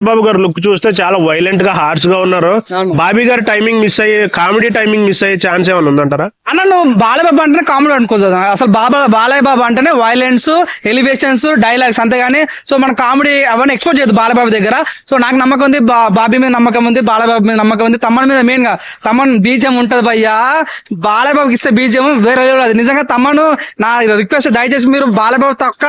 బాబు గారు లుక్ చూస్తే చాలా వైలెంట్గా హార్ష్గా ఉన్నారు. బాబీ గారు టైమింగ్ మిస్ అయ్యే కామెడీ టైమింగ్ మిస్ అయ్యే ఛాన్స్ ఏమైనా ఉందంటారా? అన్న నువ్వు బాలయ్య అంటేనే కామెడీ అనుకోదు అసలు బాబా బాలయ్య బాబు అంటేనే వైలెన్స్ ఎలివేషన్స్ డైలాగ్స్ అంతేగాని సో మన కామెడీ అవన్నీ ఎక్స్పోర్ట్ చేయదు బాలయ్య బాబు దగ్గర. సో నాకు నమ్మకం ఉంది బాబీ మీద నమ్మకం ఉంది బాలయ్య బాబు మీద నమ్మకం ఉంది. తమ్మన్ మీద మెయిన్గా తమ్మన్ బీజం ఉంటది భయ్యా. బాలయ్య బాబుకి ఇస్తే బీజం వేరే అది. నిజంగా తమ్మను నా రిక్వెస్ట్ దయచేసి మీరు బాలయ్య బాబు తక్క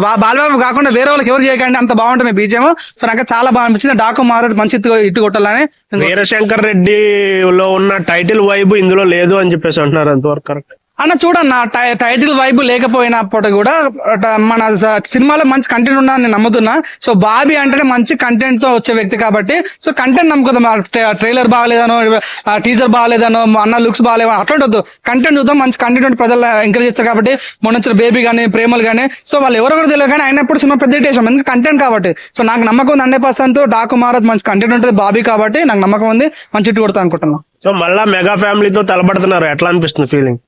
బా- బాలయ్య బాబు కాకుండా వేరే వాళ్ళకి ఎవరు చేయకండి అంత బాగుంటుంది బీజం సో నాకు చాలా బాగా అనిపించింది. డాకు మహారాజ్ మంచి ఇటు కొట్టాలని వీరశంకర్ రెడ్డిలో ఉన్న టైటిల్ వైబు ఇందులో లేదు అని చెప్పేసి అంటున్నారు అంతవరకు కరెక్ట్ అన్న చూడన్న టై- టైటిల్ వైబు లేకపోయినప్పుడు కూడా మన సినిమాలో మంచి కంటెంట్ ఉన్నా నేను నమ్ముతున్నా. సో బాబీ అంటేనే మంచి కంటెంట్తో వచ్చే వ్యక్తి కాబట్టి సో కంటెంట్ నమ్ముకుందాం. ట్రైలర్ బాగాలేదనో టీజర్ బాగాలేదనో అన్న లుక్స్ బాగాలేవో అట్లాంటి వద్దు. కంటెంట్ చూద్దాం. మంచి కంటెంట్ ప్రజలు ఎంకరేజ్ చేస్తారు కాబట్టి మొన్న వచ్చిన బేబీ కానీ ప్రేమలు కానీ సో వాళ్ళు ఎవరో కూడా తెలియదు కానీ అయినప్పుడు సినిమా పెద్ద చేసాం ఎందుకంటే కంటెంట్ కాబట్టి. సో నాకు నమ్మకం ఉంది హండ్రెడ్ పర్సెంట్. డాకు మహారాజ్ మంచి కంటెంట్ ఉంటుంది బాబీ కాబట్టి నాకు నమ్మకం ఉంది. మంచి ఇటు కొడతా అనుకుంటున్నాను సో మళ్ళా మెగా ఫ్యామిలీతో తలపడుతున్నారు. ఎట్లా అనిపిస్తుంది ఫీలింగ్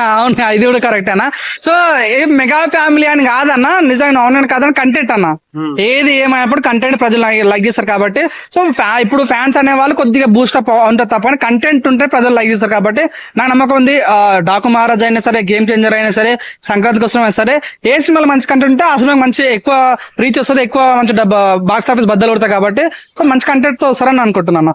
అవును ఇది కూడా కరెక్ట్ అన్న. సో ఏ మెగా ఫ్యామిలీ అని కాదన్న నిజంగా అవునని కాదని కంటెంట్ అన్న. ఏది ఏమైనప్పుడు కంటెంట్ ప్రజలు లైక్ చేస్తారు కాబట్టి. సో ఫ్యా- ఇప్పుడు ఫ్యాన్స్ అనే వాళ్ళు కొద్దిగా బూస్ట్ అప్ ఉంటుంది తప్ప కంటెంట్ ఉంటే ప్రజలు లైక్ చేస్తారు కాబట్టి నాకు నమ్మకం ఉంది. డాకు మహారాజ్ అయినా సరే గేమ్ చేంజర్ అయినా సరే సంక్రాంతి కోసం అయినా సరే ఏ సినిమాలో మంచి కంటెంట్ ఉంటే ఆ సినిమాకి మంచి ఎక్కువ రీచ్ వస్తుంది ఎక్కువ మంచి బాక్స్ ఆఫీస్ బద్దలు కొడతాయి కాబట్టి. సో మంచి కంటెంట్తో వస్తారని అనుకుంటున్నాను.